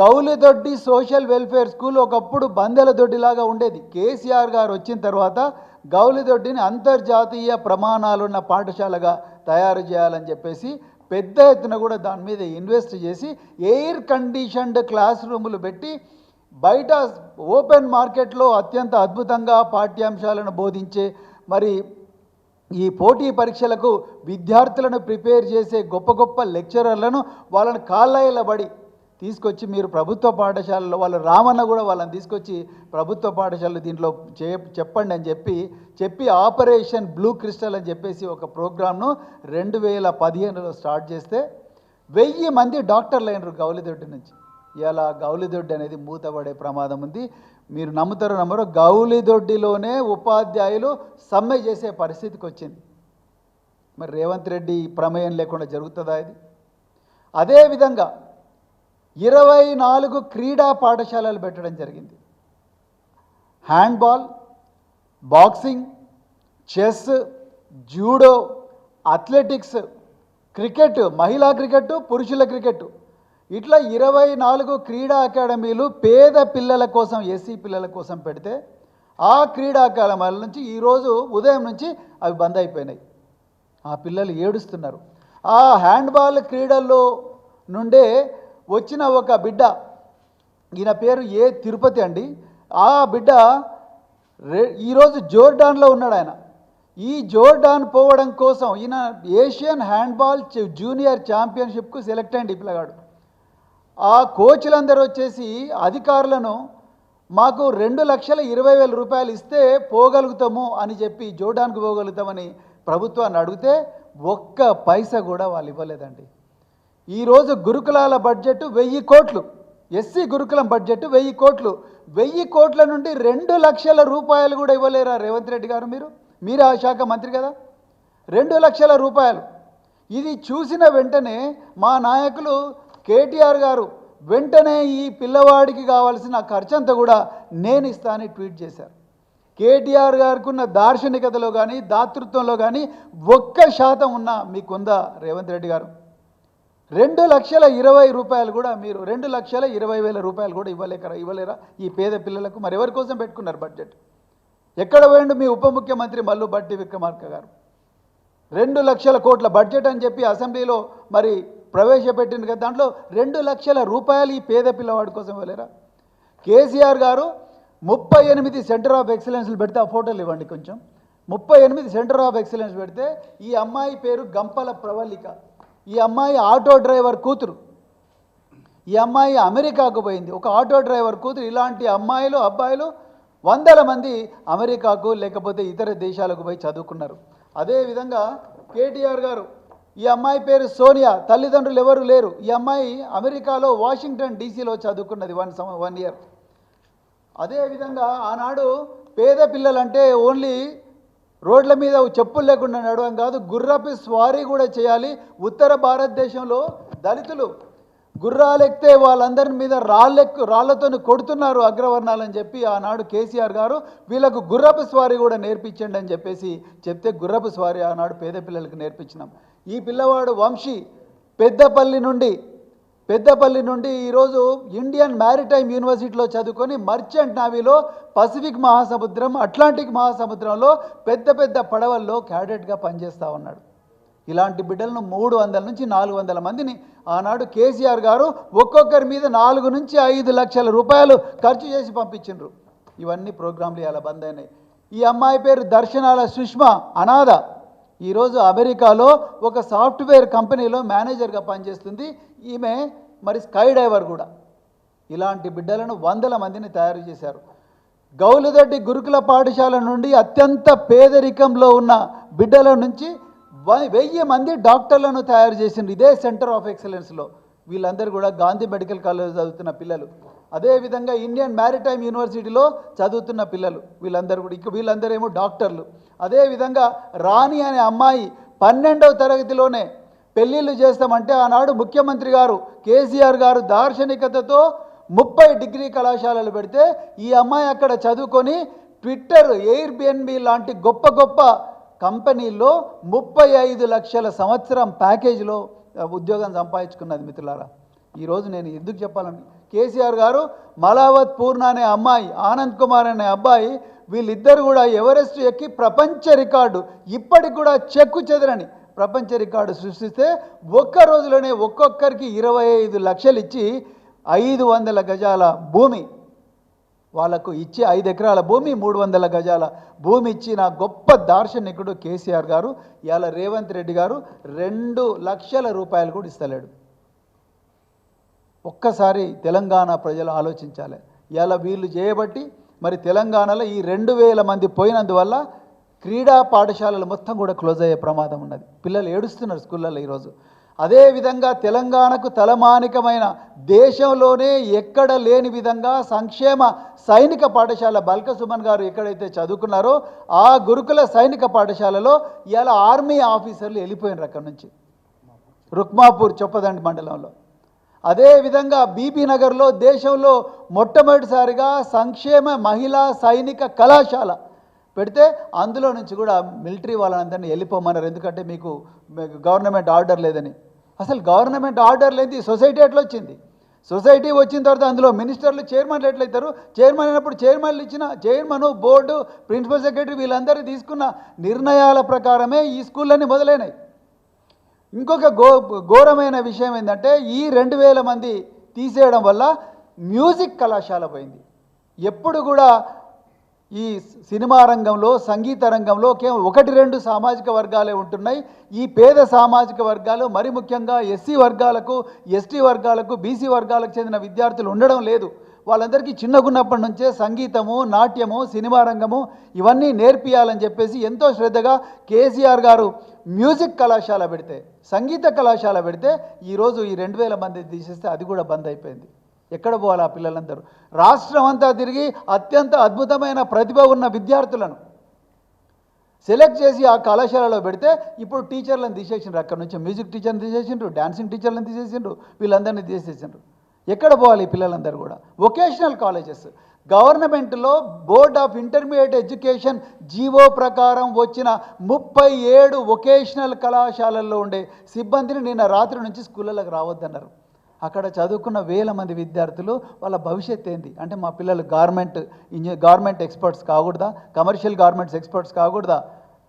Gowlidoddi social welfare school ఒకప్పుడు బందెల దొడ్డిలాగా ఉండేది. కేసీఆర్ గారు వచ్చిన తర్వాత గౌలిదొడ్డిని అంతర్జాతీయ ప్రమాణాలున్న పాఠశాలగా తయారు చేయాలని చెప్పేసి పెద్ద ఎత్తున కూడా దాని మీద ఇన్వెస్ట్ చేసి ఎయిర్ కండిషన్డ్ క్లాస్ రూములు పెట్టి బయట ఓపెన్ మార్కెట్లో అత్యంత అద్భుతంగా పాఠ్యాంశాలను బోధించే మరి ఈ పోటీ పరీక్షలకు విద్యార్థులను ప్రిపేర్ చేసే గొప్ప గొప్ప లెక్చరర్లను వాళ్ళని కాళ్ళయలబడి తీసుకొచ్చి మీరు ప్రభుత్వ పాఠశాలలో వాళ్ళ రామన్న కూడా వాళ్ళని తీసుకొచ్చి ప్రభుత్వ పాఠశాలలు దీంట్లో చే చెప్పండి అని చెప్పి చెప్పి ఆపరేషన్ బ్లూ క్రిస్టల్ అని చెప్పేసి ఒక ప్రోగ్రామ్ను రెండు వేల పదిహేనులో స్టార్ట్ చేస్తే వెయ్యి మంది డాక్టర్లు అయినరు గౌలిదొడ్డి నుంచి. ఇలా గౌలిదొడ్డి అనేది మూతపడే ప్రమాదం ఉంది. మీరు నమ్ముతారో నమ్మరో గౌలిదొడ్డిలోనే ఉపాధ్యాయులు సమ్మె చేసే పరిస్థితికి వచ్చింది. మరి రేవంత్ రెడ్డి ప్రమేయం లేకుండా జరుగుతుందా ఇది? అదేవిధంగా ఇరవై నాలుగు క్రీడా పాఠశాలలు పెట్టడం జరిగింది. Handball boxing chess judo athletics cricket మహిళా క్రికెట్ పురుషుల క్రికెట్. ఇట్లా ఇరవై నాలుగు క్రీడా అకాడమీలు పేద పిల్లల కోసం ఎస్సీ పిల్లల కోసం పెడితే ఆ క్రీడా అకాడమీల నుంచి ఈరోజు ఉదయం నుంచి అవి బంద్ అయిపోయినాయి. ఆ పిల్లలు ఏడుస్తున్నారు. ఆ హ్యాండ్బాల్ క్రీడల్లో నుండే వచ్చిన ఒక బిడ్డ ఈయన పేరు ఏ తిరుపతి అండి. ఆ బిడ్డ రే ఈరోజు జోర్డాన్లో ఉన్నాడు ఆయన. ఈ జోర్డాన్ పోవడం కోసం ఈయన ఏషియన్ హ్యాండ్బాల్ జూనియర్ ఛాంపియన్షిప్కు సెలెక్ట్ అయ్యండి పిల్లగాడు. ఆ కోచ్లందరూ వచ్చేసి అధికారులను మాకు రెండు లక్షల ఇరవై వేల రూపాయలు ఇస్తే పోగలుగుతాము అని చెప్పి జోర్డాన్కు పోగలుగుతామని ప్రభుత్వాన్ని అడిగితే ఒక్క పైసా కూడా వాళ్ళు ఇవ్వలేదండి. ఈరోజు గురుకులాల బడ్జెట్ వెయ్యి కోట్లు ఎస్సీ గురుకులం బడ్జెట్ వెయ్యి కోట్లు. వెయ్యి కోట్ల నుండి రెండు లక్షల రూపాయలు కూడా ఇవ్వలేరా రేవంత్ రెడ్డి గారు మీరు? మీరు ఆ శాఖ మంత్రి కదా? రెండు లక్షల రూపాయలు. ఇది చూసిన వెంటనే మా నాయకులు కేటీఆర్ గారు వెంటనే ఈ పిల్లవాడికి కావాల్సిన ఖర్చంతా కూడా నేను ఇస్తానని ట్వీట్ చేశారు. కేటీఆర్ గారికి ఉన్న దార్శనికతలో కానీ దాతృత్వంలో కానీ ఒక్క శాతం ఉన్న మీకుందా రేవంత్ రెడ్డి గారు? రెండు లక్షల ఇరవై రూపాయలు కూడా మీరు రెండు లక్షల ఇరవై వేల రూపాయలు కూడా ఇవ్వలేకరా ఇవ్వలేరా? ఈ పేద పిల్లలకు మరి ఎవరి కోసం పెట్టుకున్నారు బడ్జెట్? ఎక్కడ పోయిండు మీ ఉప ముఖ్యమంత్రి మల్లు బట్టి విక్రమార్క గారు? రెండు లక్షల కోట్ల బడ్జెట్ అని చెప్పి అసెంబ్లీలో మరి ప్రవేశపెట్టింది కదా దాంట్లో రెండు లక్షల రూపాయలు ఈ పేద పిల్లవాడి కోసం ఇవ్వలేరా? కేసీఆర్ గారు ముప్పై ఎనిమిది సెంటర్ ఆఫ్ ఎక్సలెన్స్లు పెడితే ఆ ఫోటోలు ఇవ్వండి కొంచెం. ముప్పై ఎనిమిది సెంటర్ ఆఫ్ ఎక్సలెన్స్ పెడితే ఈ అమ్మాయి పేరు గంపల ప్రవళిక. ఈ అమ్మాయి ఆటో డ్రైవర్ కూతురు. ఈ అమ్మాయి అమెరికాకు పోయింది. ఒక ఆటో డ్రైవర్ కూతురు ఇలాంటి అమ్మాయిలు అబ్బాయిలు వందల మంది అమెరికాకు లేకపోతే ఇతర దేశాలకు పోయి చదువుకున్నారు. అదేవిధంగా కేటీఆర్ గారు ఈ అమ్మాయి పేరు సోనియా తల్లిదండ్రులు ఎవరు లేరు. ఈ అమ్మాయి అమెరికాలో వాషింగ్టన్ డీసీలో చదువుకున్నది వన్ సమ వన్ ఇయర్. అదేవిధంగా ఆనాడు పేద పిల్లలంటే ఓన్లీ రోడ్ల మీద చెప్పులు లేకుండా నడవడం కాదు గుర్రపు స్వారీ కూడా చేయాలి. ఉత్తర భారతదేశంలో దళితులు గుర్రాలెక్కితే వాళ్ళందరి మీద రాళ్ళెక్కు రాళ్ళతో కొడుతున్నారు అగ్రవర్ణాలని చెప్పి ఆనాడు కేసీఆర్ గారు వీళ్ళకు గుర్రపు స్వారీ కూడా నేర్పించండి అని చెప్పేసి చెప్తే గుర్రపు స్వారీ ఆనాడు పేద పిల్లలకు నేర్పించినాం. ఈ పిల్లవాడు వంశీ పెద్దపల్లి నుండి పెద్దపల్లి నుండి ఈరోజు ఇండియన్ మ్యారిటైమ్ యూనివర్సిటీలో చదువుకొని మర్చెంట్ నావీలో పసిఫిక్ మహాసముద్రం అట్లాంటిక్ మహాసముద్రంలో పెద్ద పెద్ద పడవల్లో క్యాడెట్గా పనిచేస్తూ ఉన్నాడు. ఇలాంటి బిడ్డలను మూడు వందల నుంచి నాలుగు వందల మందిని ఆనాడు కేసీఆర్ గారు ఒక్కొక్కరి మీద నాలుగు నుంచి ఐదు లక్షల రూపాయలు ఖర్చు చేసి పంపించిండ్రు. ఇవన్నీ ప్రోగ్రాంలు ఇలా బంద్ అయినాయి. ఈ అమ్మాయి పేరు దర్శనాల సుష్మ అనాథ. ఈరోజు అమెరికాలో ఒక సాఫ్ట్వేర్ కంపెనీలో మేనేజర్గా పనిచేస్తుంది. ఈమె మరి స్కై డైవర్ కూడా. ఇలాంటి బిడ్డలను వందల మందిని తయారు చేశారు. గౌలిదొడ్డి గురుకుల పాఠశాల నుండి అత్యంత పేదరికంలో ఉన్న బిడ్డల నుంచి వ- వెయ్యి మంది డాక్టర్లను తయారు చేసింది ఇదే సెంటర్ ఆఫ్ ఎక్సలెన్స్లో. వీళ్ళందరూ కూడా గాంధీ మెడికల్ కాలేజ్ చదువుతున్న పిల్లలు. అదేవిధంగా ఇండియన్ మ్యారిటైమ్ యూనివర్సిటీలో చదువుతున్న పిల్లలు వీళ్ళందరూ కూడా ఇక వీళ్ళందరూ ఏమో డాక్టర్లు అదేవిధంగా రాణి అనే అమ్మాయి పన్నెండవ తరగతిలోనే పెళ్ళిళ్ళు చేస్తామంటే ఆనాడు ముఖ్యమంత్రి గారు కేసీఆర్ గారు దార్శనికతతో ముప్పై డిగ్రీ కళాశాలలు పెడితే ఈ అమ్మాయి అక్కడ చదువుకొని ట్విట్టర్ ఎయిర్ బిఎన్బి లాంటి గొప్ప గొప్ప కంపెనీల్లో ముప్పై ఐదు లక్షల సంవత్సరం ప్యాకేజీలో ఉద్యోగం సంపాదించుకున్నది మిత్రులారా. ఈరోజు నేను ఎందుకు చెప్పాలని కేసీఆర్ గారు మలావత్ పూర్ణ అనే అమ్మాయి ఆనంద్ కుమార్ అనే అబ్బాయి వీళ్ళిద్దరు కూడా ఎవరెస్ట్ ఎక్కి ప్రపంచ రికార్డు ఇప్పటికి కూడా చెక్కు చెదరని ప్రపంచ రికార్డు సృష్టిస్తే ఒక్క రోజులోనే ఒక్కొక్కరికి ఇరవై ఐదు లక్షలు ఇచ్చి ఐదు వందల గజాల భూమి వాళ్ళకు ఇచ్చి ఐదు ఎకరాల భూమి మూడు వందల గజాల భూమి ఇచ్చిన గొప్ప దార్శనికుడు కేసీఆర్ గారు. ఇవాళ రేవంత్ రెడ్డి గారు రెండు లక్షల రూపాయలు కూడా ఇస్తలేడు. ఒక్కసారి తెలంగాణ ప్రజలు ఆలోచించాలి. ఇలా వీళ్ళు చేయబట్టి మరి తెలంగాణలో ఈ రెండు వేల మంది పోయినందువల్ల క్రీడా పాఠశాలలు మొత్తం కూడా క్లోజ్ అయ్యే ప్రమాదం ఉన్నది. పిల్లలు ఏడుస్తున్నారు స్కూళ్ళల్లో ఈరోజు. అదేవిధంగా తెలంగాణకు తలమానికమైన దేశంలోనే ఎక్కడ లేని విధంగా సంక్షేమ సైనిక పాఠశాల బల్క సుమన్ గారు ఎక్కడైతే చదువుకున్నారో ఆ గురుకుల సైనిక పాఠశాలలో ఇలా ఆర్మీ ఆఫీసర్లు వెళ్ళిపోయినారు అక్కడి నుంచి. రుక్మాపూర్ చొప్పదండి మండలంలో. అదేవిధంగా బీబీ నగర్లో దేశంలో మొట్టమొదటిసారిగా సంక్షేమ మహిళా సైనిక కళాశాల పెడితే అందులో నుంచి కూడా మిలిటరీ వాళ్ళందరినీ వెళ్ళిపోమన్నారు. ఎందుకంటే మీకు గవర్నమెంట్ ఆర్డర్ లేదని. అసలు గవర్నమెంట్ ఆర్డర్ లేని సొసైటీ ఎట్లా వచ్చింది? సొసైటీ వచ్చిన తర్వాత అందులో మినిస్టర్లు చైర్మన్లు ఎట్లయితారు చైర్మన్ అయినప్పుడు చైర్మన్లు ఇచ్చిన చైర్మన్ బోర్డు ప్రిన్సిపల్ సెక్రటరీ వీళ్ళందరూ తీసుకున్న నిర్ణయాల ప్రకారమే ఈ స్కూళ్ళన్నీ మొదలైనాయి. ఇంకొక గో ఘోరమైన విషయం ఏంటంటే ఈ రెండు వేల మంది తీసేయడం వల్ల మ్యూజిక్ కళాశాల పోయింది. ఎప్పుడు కూడా ఈ సినిమా రంగంలో సంగీత రంగంలో కేవలం ఒకటి రెండు సామాజిక వర్గాలే ఉంటున్నాయి. ఈ పేద సామాజిక వర్గాలు మరి ముఖ్యంగా ఎస్సీ వర్గాలకు ఎస్టీ వర్గాలకు బీసీ వర్గాలకు చెందిన విద్యార్థులు ఉండడం లేదు. వాళ్ళందరికీ చిన్నగున్నప్పటి నుంచే సంగీతము నాట్యము సినిమా రంగము ఇవన్నీ నేర్పియాలని చెప్పేసి ఎంతో శ్రద్ధగా కేసీఆర్ గారు మ్యూజిక్ కళాశాల పెడితే సంగీత కళాశాల పెడితే ఈరోజు ఈ రెండు వేల మంది తీసేస్తే అది కూడా బంద్ అయిపోయింది. ఎక్కడ పోవాలి ఆ పిల్లలందరూ? రాష్ట్రం అంతా తిరిగి అత్యంత అద్భుతమైన ప్రతిభ ఉన్న విద్యార్థులను సెలెక్ట్ చేసి ఆ కళాశాలలో పెడితే ఇప్పుడు టీచర్లను తీసేసిండ్రు. అక్కడ నుంచి మ్యూజిక్ టీచర్ని తీసేసిండ్రు డ్యాన్సింగ్ టీచర్లను తీసేసిండ్రు వీళ్ళందరినీ తీసేసిండ్రు. ఎక్కడ పోవాలి ఈ పిల్లలందరూ కూడా? Vocational colleges. గవర్నమెంట్లో board of intermediate education G O ప్రకారం వచ్చిన ముప్పై ఏడు వొకేషనల్ కళాశాలల్లో ఉండే సిబ్బందిని నిన్న రాత్రి నుంచి స్కూళ్ళకి రావద్దన్నారు. అక్కడ చదువుకున్న వేల మంది విద్యార్థులు వాళ్ళ భవిష్యత్ ఏంది? అంటే మా పిల్లలు గార్మెంట్ ఇంజ గార్మెంట్ ఎక్స్పర్ట్స్ కాకూడదా? Commercial garments experts కాకూడదా?